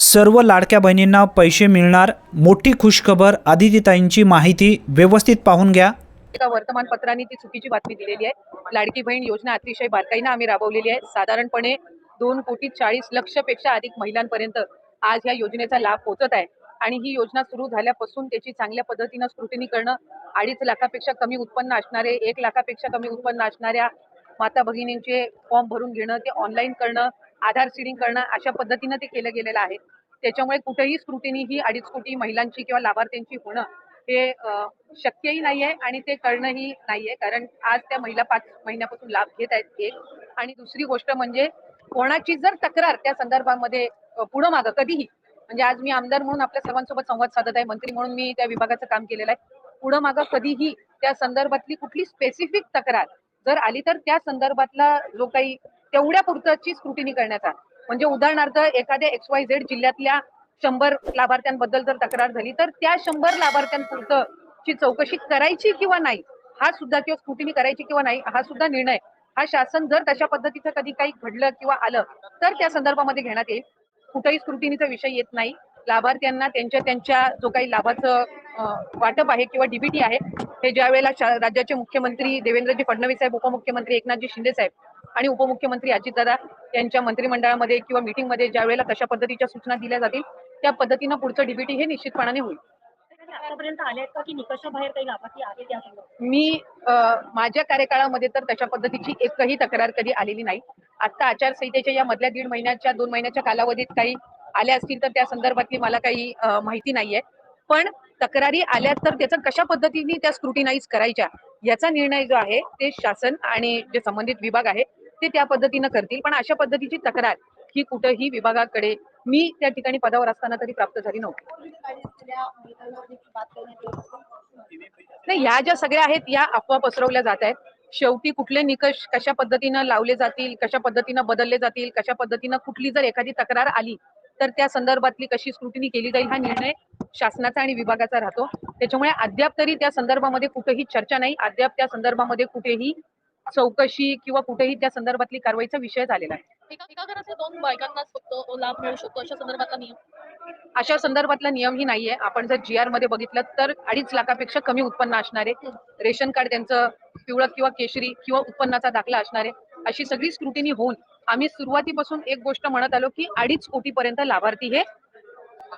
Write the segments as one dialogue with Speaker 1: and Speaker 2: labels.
Speaker 1: सर्व लाडक्या बहिणींना पैसे मिळणार मोठी खुशखबर आदितीताईंची माहिती व्यवस्थित पाहून घ्या.
Speaker 2: एका वर्तमानपत्राने ती चुकीची बातमी दिलेली आहे. लाडकी बहीण योजना अतिशय बारकाईनं आम्ही राबवलेली आहे. साधारणपणे दोन कोटी चाळीस लक्षपेक्षा अधिक महिलांपर्यंत आज या योजनेचा लाभ पोहोचत आहे. आणि ही योजना सुरू झाल्यापासून त्याची चांगल्या पद्धतीनं स्क्रुटिनी करणं अडीच लाखापेक्षा कमी उत्पन्न असणारे एक लाखापेक्षा कमी उत्पन्न असणाऱ्या माता भगिनींचे फॉर्म भरून घेणं ते ऑनलाईन करणं आधार सीडिंग करणं अशा पद्धतीनं ते केलं गेलेलं आहे. त्याच्यामुळे कुठेही स्क्रुटिनी ही अडीच कोटी महिलांची किंवा लाभार्थ्यांची होणं हे अ, शक्यही नाहीये आणि ते करणंही नाहीये. कारण आज त्या महिला पाच महिन्यापासून लाभ घेत आहेत एक आणि दुसरी गोष्ट म्हणजे कोणाची जर तक्रार त्या संदर्भामध्ये पुढं मागं कधीही म्हणजे आज मी आमदार म्हणून आपल्या सर्वांसोबत संवाद साधत आहे मंत्री म्हणून मी त्या विभागाचं काम केलेलं आहे पुढं मागं कधीही त्या संदर्भातली कुठली स्पेसिफिक तक्रार जर आली तर त्या संदर्भातला जो काही तेवढ्या पुरताची स्क्रुटिनी करण्याचा म्हणजे उदाहरणार्थ एखाद्या एक्स वाय झेड जिल्ह्यातल्या शंभर लाभार्थ्यांबद्दल जर तक्रार झाली तर त्या शंभर लाभार्थ्यांपुरतं ची चौकशी करायची किंवा नाही हा सुद्धा किंवा स्क्रुटिनी करायची किंवा नाही हा सुद्धा निर्णय हा शासन जर तशा पद्धतीचं कधी काही घडलं किंवा आलं तर त्या संदर्भामध्ये घेण्यात येईल. कुठेही स्क्रुटिनीचा विषय येत नाही. लाभार्थ्यांना त्यांच्या त्यांच्या जो काही लाभाचं वाटप आहे किंवा डीबीटी आहे हे ज्या वेळेला राज्याचे मुख्यमंत्री देवेंद्रजी फडणवीस साहेब उपमुख्यमंत्री एकनाथजी शिंदे साहेब आणि उपमुख्यमंत्री अजितदादा यांच्या मंत्रिमंडळामध्ये किंवा मीटिंगमध्ये ज्या वेळेला तशा पद्धतीच्या सूचना दिल्या जातील त्या पद्धतीनं पुढचं डीबीटी हे निश्चितपणाने होईल. मी माझ्या कार्यकाळामध्ये तर तशा पद्धतीची एकही तक्रार कधी आलेली नाही. आता आचारसंहितेच्या या मधल्या दीड महिन्याच्या दोन महिन्याच्या कालावधीत काही आल्या असतील तर त्या संदर्भातली मला काही माहिती नाहीये. पण तक्रारी आल्या तर त्याचं कशा पद्धतीने त्या स्क्रुटिनाइज करायच्या याचा निर्णय जो आहे ते शासन आणि जे संबंधित विभाग आहे ते त्या पद्धतीनं करतील. पण अशा पद्धतीची तक्रार ही कुठंही विभागाकडे मी त्या ठिकाणी पदावर असताना तरी प्राप्त झाली नव्हती. नाही ह्या ज्या सगळ्या आहेत या अफवा पसरवल्या जात आहेत. शेवटी कुठले निकष कशा पद्धतीनं लावले जातील कशा पद्धतीनं बदलले जातील कशा पद्धतीनं कुठली जर एखादी तक्रार आली तर त्या संदर्भातली कशी स्क्रुटिनी केली जाईल हा निर्णय शासनाचा आणि विभागाचा राहतो. त्याच्यामुळे अद्याप तरी त्या संदर्भामध्ये कुठेही चर्चा नाही. अद्याप त्या संदर्भामध्ये कुठेही चौकशी किंवा कुठेही त्या संदर्भातली कारवाईचा विषय झालेला आहे
Speaker 3: एका एका घरातल्या दोन बायकांनाच फक्त लाभ मिळू शकतो अशा संदर्भातला नियम?
Speaker 2: अशा संदर्भातला नियमही नाहीये. आपण जर जी आरमध्ये बघितलं तर अडीच लाखापेक्षा कमी उत्पन्न असणारे रेशन कार्ड त्यांचं पिवळं किंवा केशरी किंवा उत्पन्नाचा दाखला असणारे अशी सगळी स्क्रुटिनी होऊन आम्ही सुरुवातीपासून एक गोष्ट म्हणत आलो की अडीच कोटीपर्यंत लाभार्थी हे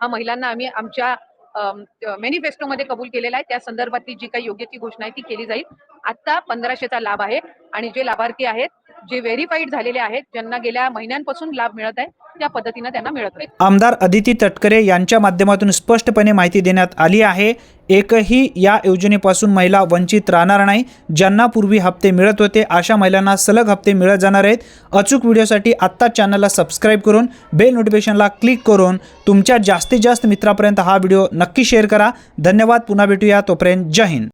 Speaker 2: हा महिलांना आम्ही आमच्या मॅनिफेस्टोमध्ये कबूल केलेला आहे. त्या संदर्भातली जी काही योग्य ती घोषणा आहे ती केली जाईल. आता पंधराशेचा लाभ आहे आणि जे लाभार्थी आहेत जे व्हेरीफाईड झालेले आहेत ज्यांना गेल्या महिन्यांपासून लाभ मिळत आहे त्या पद्धतीनं त्यांना मिळत आहे
Speaker 1: आमदार अदिती तटकरे यांच्या माध्यमातून स्पष्टपणे माहिती देण्यात आली आहे. एकही या योजनेपासून महिला वंचित राहणार नाही ज्यांना पूर्वी हप्ते मिळत होते अशा महिलांना सलग हप्ते मिळत जाणार आहेत. अचूक व्हिडिओसाठी आत्ताच चॅनलला सबस्क्राईब करून बेल नोटिफिकेशनला क्लिक करून तुमच्या जास्तीत जास्त मित्रापर्यंत हा व्हिडिओ नक्की शेअर करा. धन्यवाद पुन्हा भेटूया. तोपर्यंत जय हिंद.